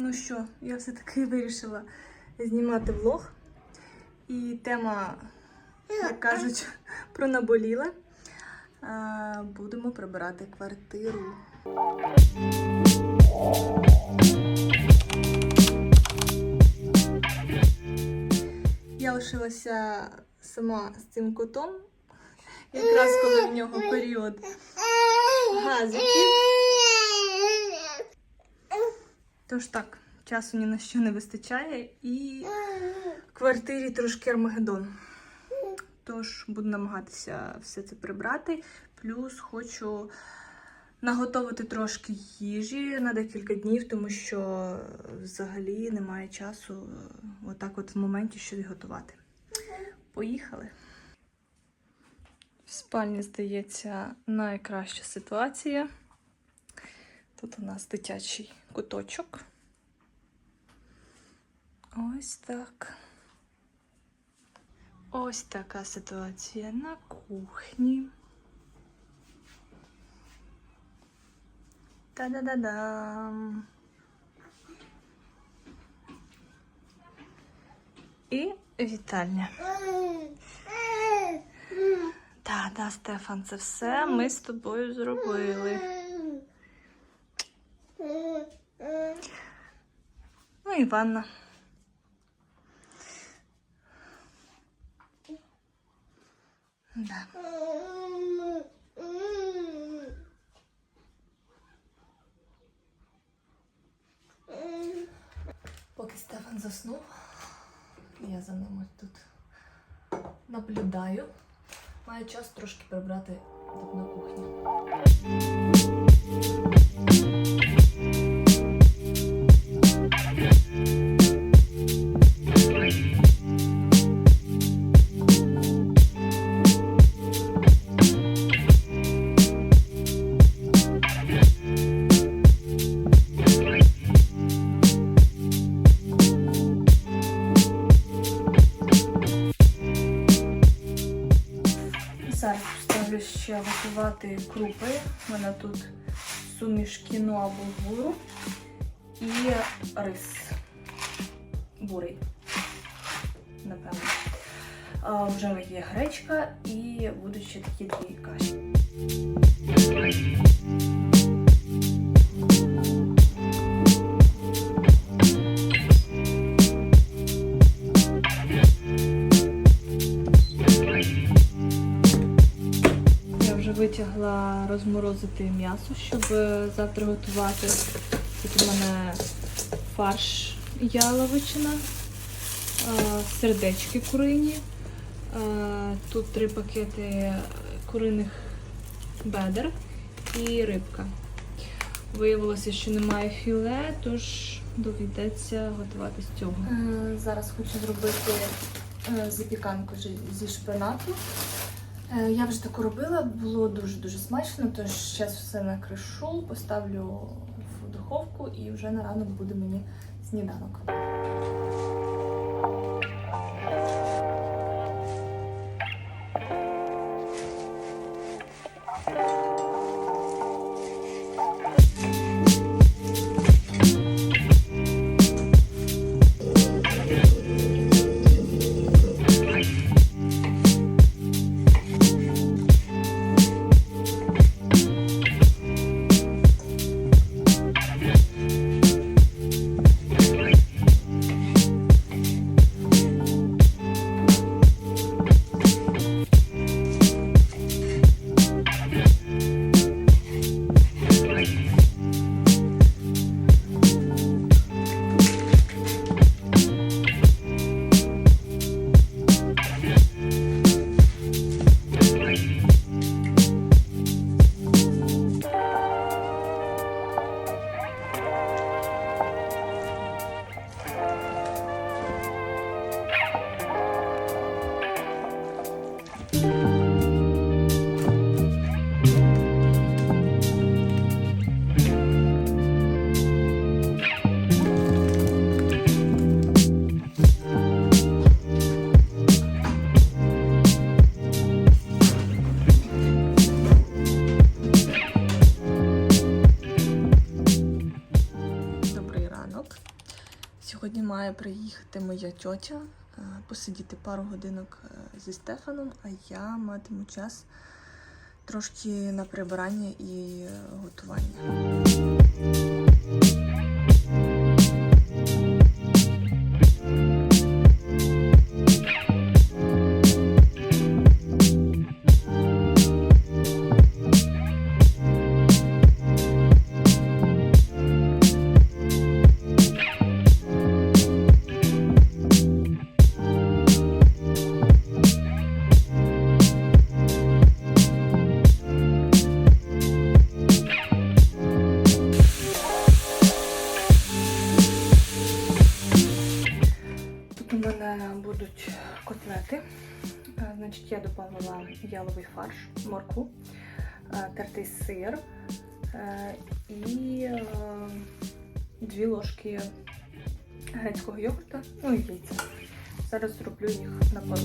Ну що, я все-таки вирішила знімати влог. І тема, як кажуть, пронаболіла. Будемо прибирати квартиру. Я лишилася сама з цим котом, якраз коли в нього період газиків. Тож так, часу ні на що не вистачає і в квартирі трошки армагеддон. Тож буду намагатися все це прибрати. Плюс хочу наготовити трошки їжі на декілька днів, тому що взагалі немає часу е, отак от в моменті щось готувати. Поїхали. В спальні, здається, найкраща ситуація. Тут у нас дитячий куточок. Ось так. Ось така ситуація на кухні. Та-да-да-дам. І вітальня. Так, да, Стефан, це все ми з тобою зробили. Ну ванна. Да. Поки Стефан заснув, я за ним ось тут наблюдаю. Маю час трошки прибрати на кухні. Ще готувати крупи. У мене тут суміш кіно булгуру і рис бурий. Напевно. А, вже є гречка і будуть ще такі дві каші. Витягла розморозити м'ясо, щоб е, завтра готувати. Тут у мене фарш яловичина, е, сердечки курині. е, Тут три пакети куриних бедер і рибка. Виявилося, що немає філе, тож доведеться готувати з цього. Зараз хочу зробити запіканку зі шпинату. Е, Я вже таку робила, було дуже-дуже смачно, тож зараз все накришу, поставлю в духовку і вже на ранок буде мені сніданок. Має приїхати моя тьотя, е, посидіти пару годинок е, зі Стефаном, а я матиму час трошки на прибирання і е, готування. Будуть котлети. Е, Значить, я додала яловий фарш, моркву, е, тертий сир е, і е, дві ложки грецького йогурта, ну і яйця. Зараз зроблю їх на пару.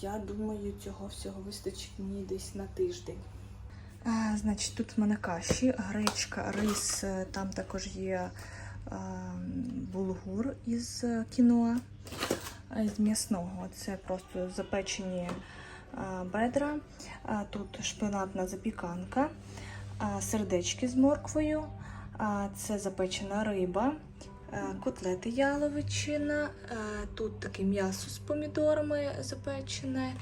Я думаю, цього всього вистачить мені десь на тиждень. А, значить, тут в мене каші, гречка, рис, е, там також є а, булгур із е, кіноа, з м'ясного. Це просто запечені а, бедра. А, тут шпинатна запіканка, а, сердечки з морквою, а, це запечена риба. Е, котлети яловичина, е, тут таке м'ясо з помідорами запечене,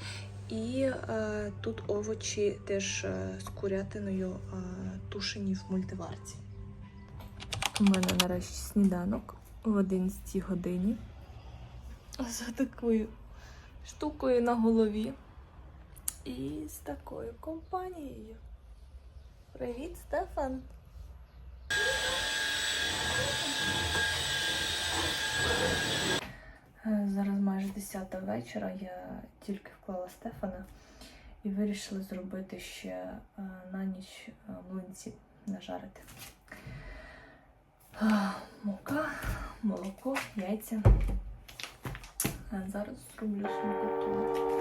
і е, тут овочі теж з курятиною тушені в мультиварці. У мене нарешті сніданок в 11 годині. За такою штукою на голові. І з такою компанією. Привіт, Стефан! Е, Зараз майже 10 вечора. Я тільки вклала Стефана і вирішила зробити ще е, на ніч е, млинці нажарити. Мука, молоко, яйця. Зараз зроблю смакоту.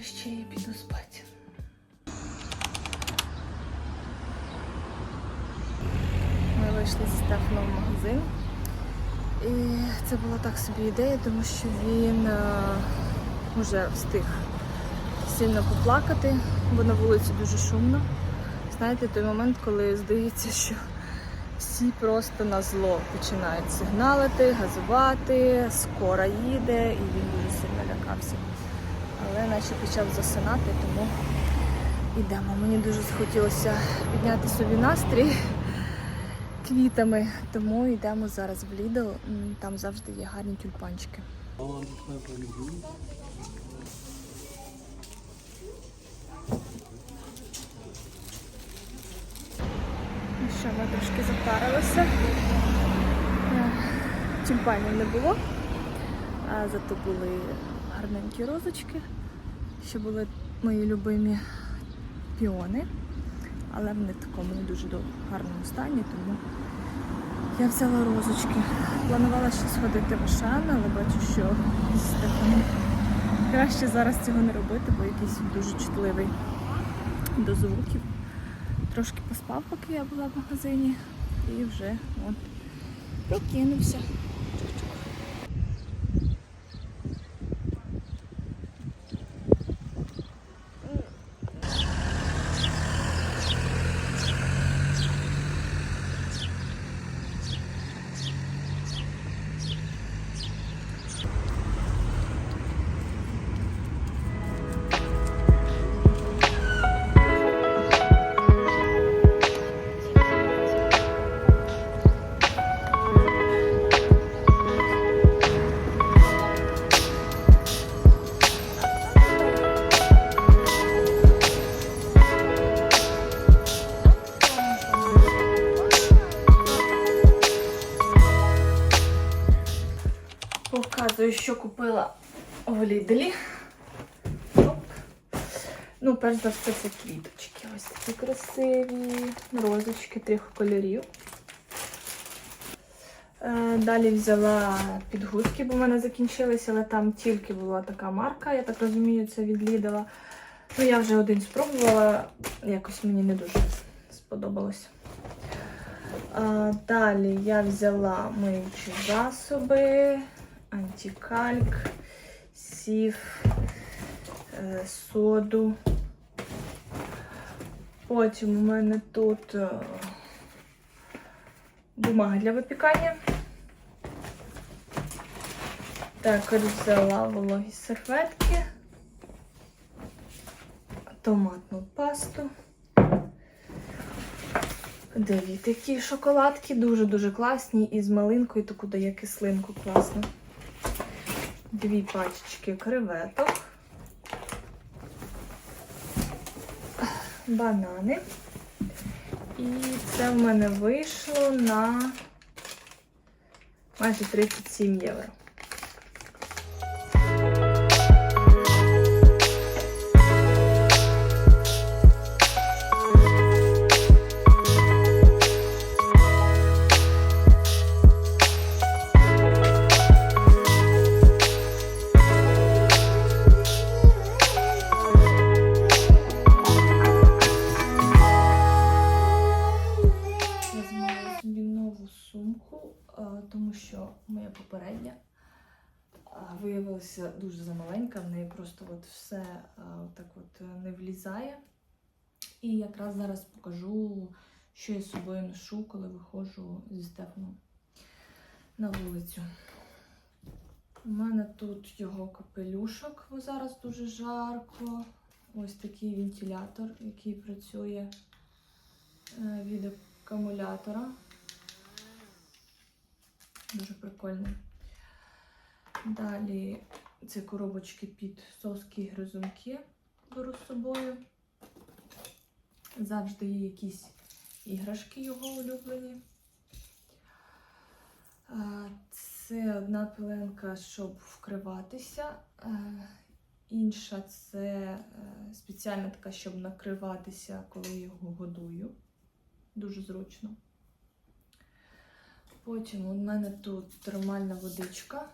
Нарешті я піду спати. Ми вийшли зі Стефаном в магазин. І це була так собі ідея, тому що він е, вже встиг сильно поплакати, бо на вулиці дуже шумно. Знаєте, той момент, коли здається, що всі просто на зло починають сигналити, газувати, скоро їде, і він дуже сильно лякався. Але наче почав засинати, тому йдемо. Мені дуже захотілося підняти собі настрій квітами, тому йдемо зараз в. М, Там завжди є гарні тюльпанчики. Ну що, ми трошки затарилися. Е, Тюльпанів не було, а зато були гарненькі розочки. Ще були мої любимі піони, але вони в такому не дуже гарному стані, тому я взяла розочки. Планувала ще сходити в Ашан, але бачу, що краще зараз цього не робити, бо якийсь дуже чутливий до звуків. Трошки поспав, поки я була в магазині, і вже от прокинувся. Показую, що купила в Лідлі. Оп. Ну, перш за все, це квіточки. Ось такі красиві. Розочки трьох кольорів. Е, Далі взяла підгузки, бо в мене закінчилися, але там тільки була така марка, я так розумію, це від Lidl. Ну, я вже один спробувала, якось мені не дуже сподобалось. Далі я взяла миючі засоби, антикальк, сів, е, соду. Потім у мене тут е, бумага для випікання. Також взяла вологі серветки, томатну пасту. Дві такі шоколадки, дуже-дуже класні і з малинкою таку дає кислинку класно. Дві пачечки креветок. Банани. І це в мене вийшло на майже 37 євро. Моя виявилася дуже замаленька, в неї просто от все так от е, не влізає. І якраз зараз покажу, що я з собою ношу, коли виходжу зі Стефаном на вулицю. У мене тут його капелюшок, бо зараз дуже жарко. Ось такий вентилятор, який працює е, від акумулятора. Дуже прикольний. Далі це коробочки під соски і гризунки беру з собою. Завжди є якісь іграшки його улюблені. Це одна пеленка, щоб вкриватися. Інша це е, спеціальна така, щоб накриватися, коли його годую. Дуже зручно. Потім у мене тут термальна водичка,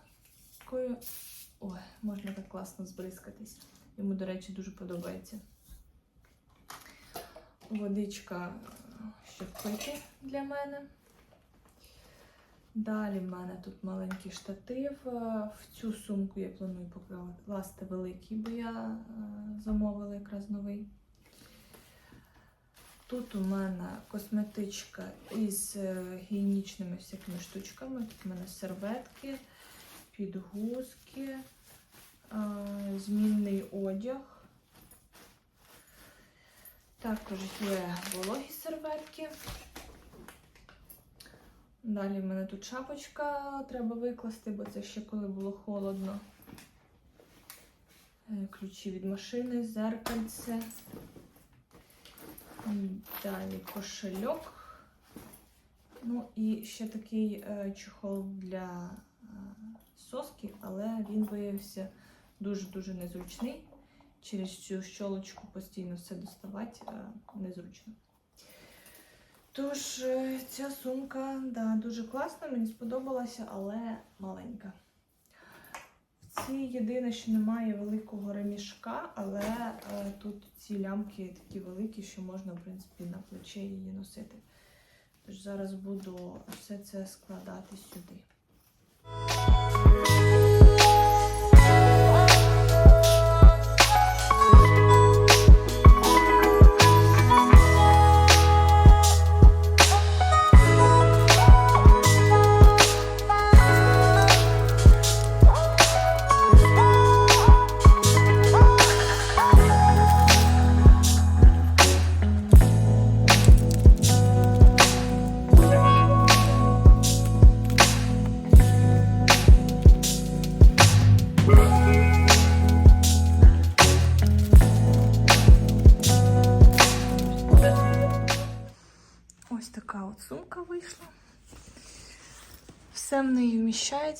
якою ой, можна так класно збризкатись. Йому, до речі, дуже подобається. Водичка, е, щоб пити для мене. Далі в мене тут маленький штатив. Е, В цю сумку я планую покласти великий, бо я е, замовила якраз новий. Тут у мене косметичка із е, гігієнічними всякими штучками. Тут у мене серветки, підгузки, е, змінний одяг. Також є вологі серветки. Далі в мене тут шапочка треба викласти, бо це ще коли було холодно. Е, Ключі від машини, зеркальце. Далі кошельок. Ну і ще такий е, чохол для соски, але він виявився дуже-дуже незручний. Через цю щолочку постійно все доставати е, незручно. Тож, е, ця сумка да, дуже класна, мені сподобалася, але маленька. В цій єдине, що немає великого ремішка, але е, тут ці лямки такі великі, що можна, в принципі, на плече її носити. Тож зараз буду все це складати сюди. Thank you.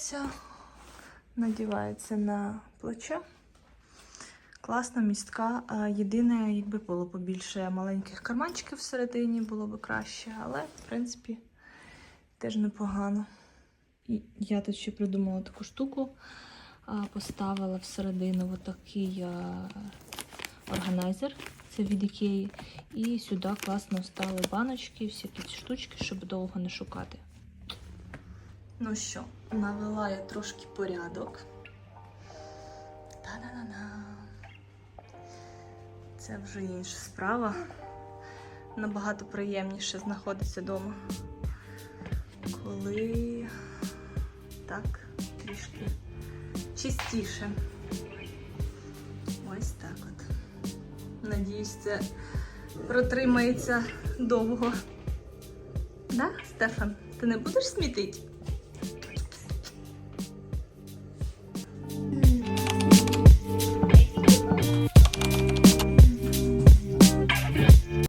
Вміщається. Надівається на плече. Класна містка. Єдине, якби було побільше маленьких карманчиків всередині, було б краще, але в принципі теж непогано. І я тут ще придумала таку штуку. Поставила всередину отакий органайзер. Це від Ікеї. І сюди класно встали баночки, всякі ці штучки, щоб довго не шукати. Ну що, навела я трошки порядок. Та-да-да-да. Це вже інша справа. Набагато приємніше знаходитися вдома. Коли так трішки чистіше. Ось так от. Надіюсь, це протримається довго. Да, Стефан? Ти не будеш смітити?